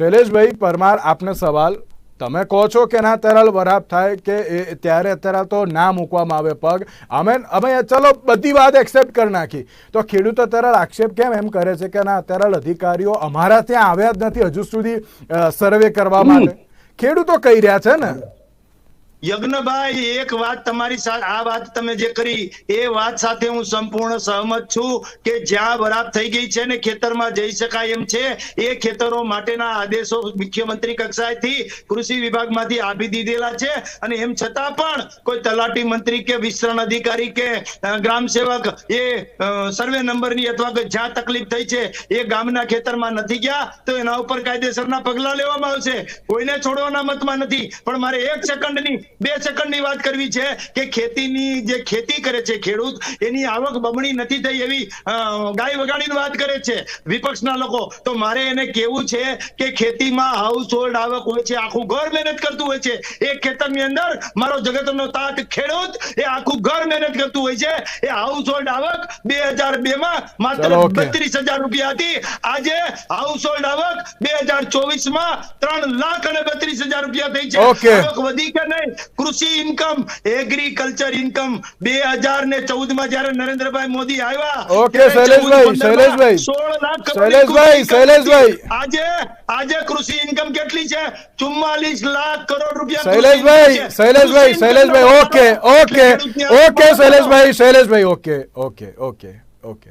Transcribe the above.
શૈલેષભાઈ પરમાર આપને સવાલ. તમે કહો છો કે ના તરલ વરાપ થાય કે એ ત્યારે અત્યારે તો ના મૂકવામાં આવે પગ. અમે અમે ચલો બધી વાત એક્સેપ્ટ કરી નાખી. તો ખેડૂતો તરલ આક્ષેપ કેમ એમ કરે છે કે ના તરલ અધિકારીઓ અમારા ત્યાં આવ્યા જ નથી હજુ સુધી સર્વે કરવા માટે. ખેડૂતો કહી રહ્યા છે ને. યજ્ઞભાઈ, એક વાત તમારી સાથે આ વાત તમે જે કરી, એ વાત સાથે હું સંપૂર્ણ સહમત છું કે જ્યાં બરાબ થઈ ગઈ છે ને ખેતરમાં જઈ શકાય એમ છે, એ ખેતરો માટેના આદેશો મુખ્યમંત્રી કક્ષાએથી કૃષિ વિભાગમાંથી આપી દીધેલા છે. અને એમ છતાં પણ કોઈ તલાટી મંત્રી કે વિસ્તરણ અધિકારી કે ગ્રામ સેવક એ સર્વે નંબરની અથવા કે જ્યાં તકલીફ થઈ છે, એ ગામના ખેતરમાં નથી ગયા, તો એના ઉપર કાયદેસરના પગલા લેવામાં આવશે. કોઈને છોડવાના મતમાં નથી. પણ મારે એક સેકન્ડની બે સેકન્ડની વાત કરવી છે કે ખેતીની જે ખેતી કરે છે ખેડૂત એની આવક બમણી નથી થઈ એવી ગાય વગાડીને વાત કરે છે વિપક્ષના લોકો. તો મારે એને કેવું છે કે ખેતીમાં હાઉસ હોલ્ડ આવક હોય છે આખું ઘર મહેનત કરતું હોય છે. એક ખેતરની અંદર મારો જગતનો તાત ખેડૂત એ આખું ઘર મહેનત કરતું હોય છે. એ હાઉસ હોલ્ડ આવક બે હજાર બે માં માત્ર બત્રીસ હજાર રૂપિયા હતી. આજે હાઉસ હોલ્ડ આવક બે હજાર ચોવીસમાં ત્રણ લાખ અને બત્રીસ હજાર રૂપિયા થઈ છે. આવક વધી કે નહીં? કૃષિ ઇન્કમ એગ્રીકલ્ચર ઇન્કમ બે હજાર ને ચૌદમાં જયારે નરેન્દ્રભાઈ મોદી આવ્યા ઓકે શૈલેષભાઈ, શૈલેષભાઈ. સોળ લાખ શૈલેષભાઈ, શૈલેષભાઈ. આજે આજે કૃષિ ઇન્કમ કેટલી છે ચુમ્માલીસ લાખ કરોડ રૂપિયા Shaileshbhai Shaileshbhai Shaileshbhai okay okay okay. Shaileshbhai Shaileshbhai okay okay okay okay